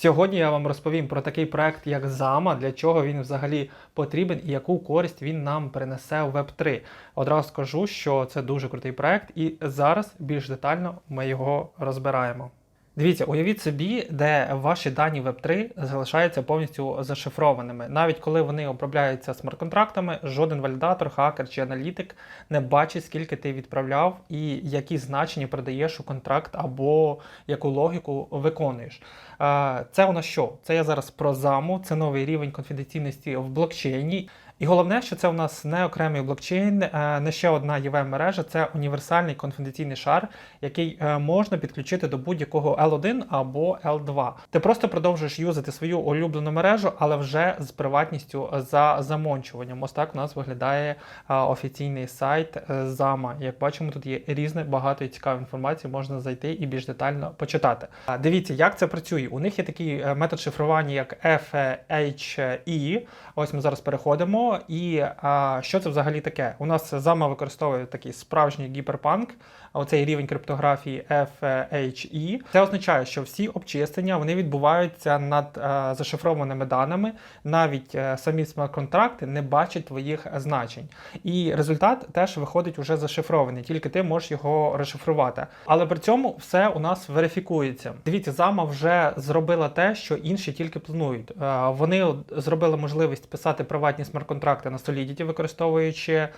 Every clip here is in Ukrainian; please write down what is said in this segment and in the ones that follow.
Сьогодні я вам розповім про такий проект, як Зама, для чого він взагалі потрібен і яку користь він нам принесе в Web3. Одразу скажу, що це дуже крутий проект, і зараз більш детально ми його розбираємо. Дивіться, уявіть собі, де ваші дані Web3 залишаються повністю зашифрованими. Навіть коли вони обробляються смарт-контрактами, жоден валідатор, хакер чи аналітик не бачить, скільки ти відправляв і які значення передаєш у контракт або яку логіку виконуєш. Е, Це у нас що? Це я зараз про заму, це новий рівень конфіденційності в блокчейні. І головне, що це у нас не окремий блокчейн, е, не ще одна євм мережа це універсальний конфіденційний шар, який е, можна підключити до будь-якого L1 або L2. Ти просто продовжуєш юзати свою улюблену мережу, але вже з приватністю за замончуванням. Ось так у нас виглядає е, офіційний сайт Zama. Як бачимо, тут є різне багато і цікавої інформації, можна зайти і більш детально почитати. Дивіться, як це працює. У них є такий метод шифрування, як FHE. Ось ми зараз переходимо. І а, що це взагалі таке? У нас зама використовує такий справжній гіперпанк, оцей рівень криптографії FHE. Це означає, що всі обчислення вони відбуваються над а, зашифрованими даними, навіть а, самі смарт-контракти не бачать твоїх значень. І результат теж виходить уже зашифрований, тільки ти можеш його розшифрувати. Але при цьому все у нас верифікується. Дивіться, зама вже зробила те, що інші тільки планують. А, вони зробили можливість писати приватні смарт-контракти контракти на Solidity, використовуючи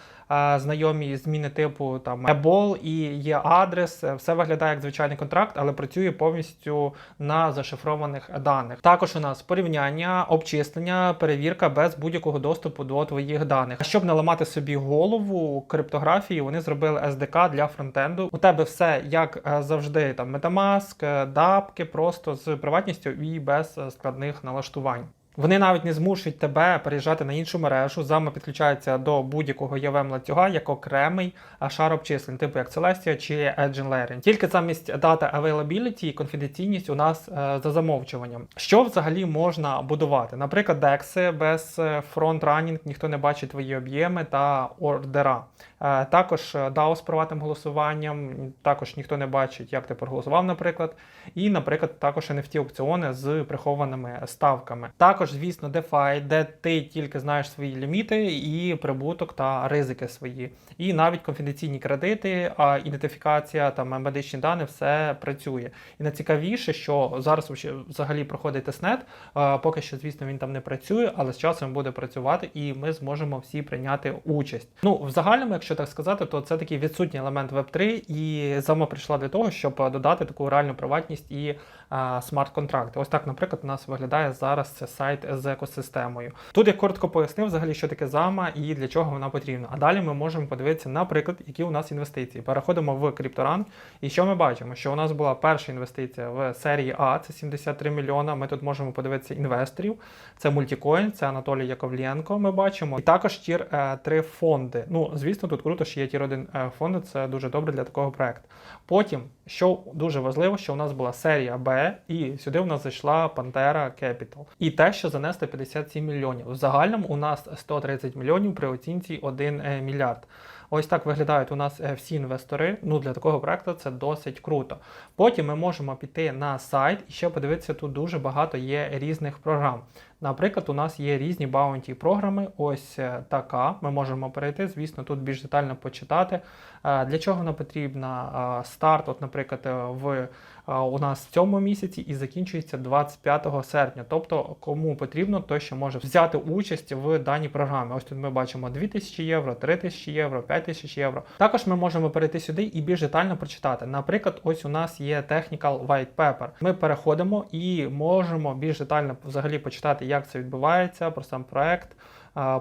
знайомі зміни типу там Ebol і є адрес. Все виглядає як звичайний контракт, але працює повністю на зашифрованих даних. Також у нас порівняння, обчислення, перевірка без будь-якого доступу до твоїх даних. Щоб не ламати собі голову криптографії, вони зробили SDK для фронтенду. У тебе все як завжди, там Metamask, дапки, просто з приватністю і без складних налаштувань. Вони навіть не змушують тебе переїжджати на іншу мережу. Зама підключається до будь-якого явем ланцюга як окремий шар обчислень, типу як Celestia чи Engine Layering. Тільки замість Data Availability і конфіденційність у нас е, за замовчуванням. Що взагалі можна будувати? Наприклад, DEX без фронт-ранінг, ніхто не бачить твої об'єми та ордера. Е, також DAO з приватним голосуванням, також ніхто не бачить, як ти проголосував, наприклад. І, наприклад, також NFT аукціони з прихованими ставками. Також, звісно, DeFi, де ти тільки знаєш свої ліміти і прибуток та ризики свої. І навіть конфіденційні кредити, ідентифікація та медичні дані, все працює. І найцікавіше, що зараз взагалі проходить тестнет, поки що, звісно, він там не працює, але з часом буде працювати, і ми зможемо всі прийняти участь. Ну, в загальному, якщо так сказати, то це такий відсутній елемент Web3, і зама прийшла для того, щоб додати таку реальну приватність і смарт-контракти. Ось так, наприклад, у нас виглядає зараз це сайт з екосистемою. Тут я коротко пояснив, взагалі, що таке зама і для чого вона потрібна. А далі ми можемо подивитися, наприклад, які у нас інвестиції. Переходимо в крипторанк. І що ми бачимо? Що у нас була перша інвестиція в серії А, це 73 мільйона. Ми тут можемо подивитися інвесторів. Це Multicoin, це Анатолій Яковлєнко. Ми бачимо. І також тір 3 е, фонди. Ну, звісно, тут круто, що є тір 1 е, фонди, це дуже добре для такого проекту. Потім, що дуже важливо, що у нас була серія Б, і сюди у нас зайшла Pantera Capital. І те, що занесли 57 мільйонів. В загальному у нас 130 мільйонів при оцінці 1 е, мільярд. Ось так виглядають у нас е, всі інвестори. Ну для такого проекту це досить круто. Потім ми можемо піти на сайт і ще подивитися, тут дуже багато є різних програм. Наприклад, у нас є різні баунті програми. Ось е, така. Ми можемо перейти, звісно, тут більш детально почитати. Для чого вона потрібна? Старт, от, наприклад, в у нас в цьому місяці і закінчується 25 серпня. Тобто, кому потрібно, той що може взяти участь в даній програмі. Ось тут ми бачимо 2000 євро, 3000 євро, 5000 євро. Також ми можемо перейти сюди і більш детально прочитати. Наприклад, ось у нас є Technical White Paper. Ми переходимо і можемо більш детально взагалі почитати, як це відбувається, про сам проект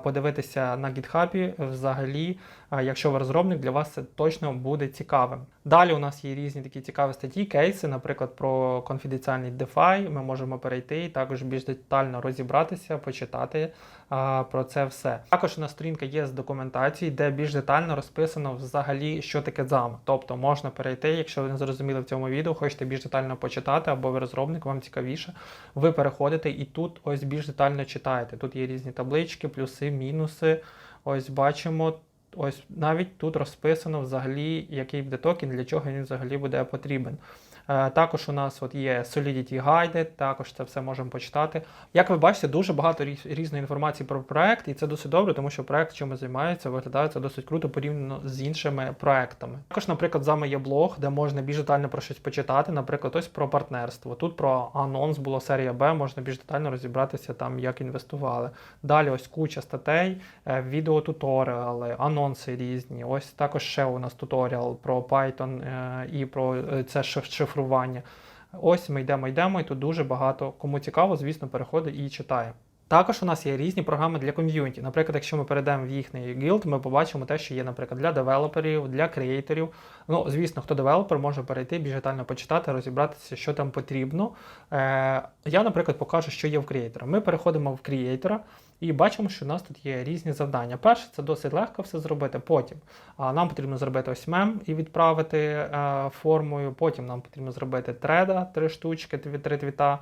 подивитися на гітхабі взагалі, якщо ви розробник, для вас це точно буде цікавим. Далі у нас є різні такі цікаві статті, кейси, наприклад, про конфіденціальний DeFi. Ми можемо перейти і також більш детально розібратися, почитати а, про це все. Також у нас сторінка є з документації, де більш детально розписано взагалі, що таке ZAM. Тобто можна перейти, якщо ви не зрозуміли в цьому відео, хочете більш детально почитати, або ви розробник, вам цікавіше. Ви переходите і тут ось більш детально читаєте. Тут є різні таблички, плюси, мінуси. Ось бачимо. Ось навіть тут розписано взагалі, який буде токен, для чого він взагалі буде потрібен. Е, Також у нас от є Solidity Guide, також це все можемо почитати. Як ви бачите, дуже багато різної інформації про проект, і це досить добре, тому що проект, чим займається, виглядає це досить круто порівняно з іншими проектами. Також, наприклад, з вами є блог, де можна більш детально про щось почитати. Наприклад, ось про партнерство. Тут про анонс було серія Б, можна більш детально розібратися там, як інвестували. Далі ось куча статей, е, відеотуторіали, анонси різні. Ось також ще у нас туторіал про Python е, і про це шиф- шифрування. Ось ми йдемо, йдемо, і тут дуже багато. Кому цікаво, звісно, переходить і читає. Також у нас є різні програми для ком'юніті. Наприклад, якщо ми перейдемо в їхній гілд, ми побачимо те, що є, наприклад, для девелоперів, для креаторів. Ну, звісно, хто девелопер, може перейти, більш детально почитати, розібратися, що там потрібно. Е, я, наприклад, покажу, що є в креатора. Ми переходимо в креатора і бачимо, що у нас тут є різні завдання. Перше, це досить легко все зробити. Потім нам потрібно зробити ось мем і відправити е, формою. Потім нам потрібно зробити треда, три штучки, три твіта.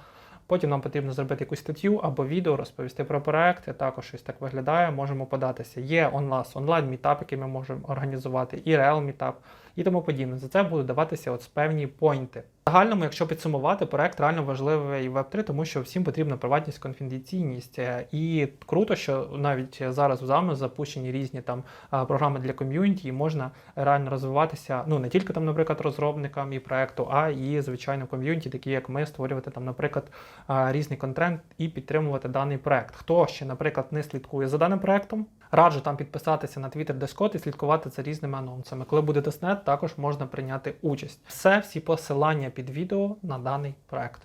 Потім нам потрібно зробити якусь статтю або відео, розповісти про проекти. Також щось так виглядає. Можемо податися. Є онлайн онлайн мітап, який ми можемо організувати, і реал мітап, і тому подібне. За це будуть даватися от певні поінти. Загальному, якщо підсумувати, проект реально важливий в Web3, тому що всім потрібна приватність, конфіденційність. Е, І круто, що навіть зараз в ZAMI запущені різні там програми для ком'юніті, і можна реально розвиватися. Ну не тільки там, наприклад, розробникам і проекту, а і звичайно ком'юніті, такі як ми, створювати там, наприклад, різний контент і підтримувати даний проект. Хто ще, наприклад, не слідкує за даним проектом, раджу там підписатися на Twitter Discord і слідкувати за різними анонсами. Коли буде тестнет, також можна прийняти участь. Все, всі посилання під відео на даний проект.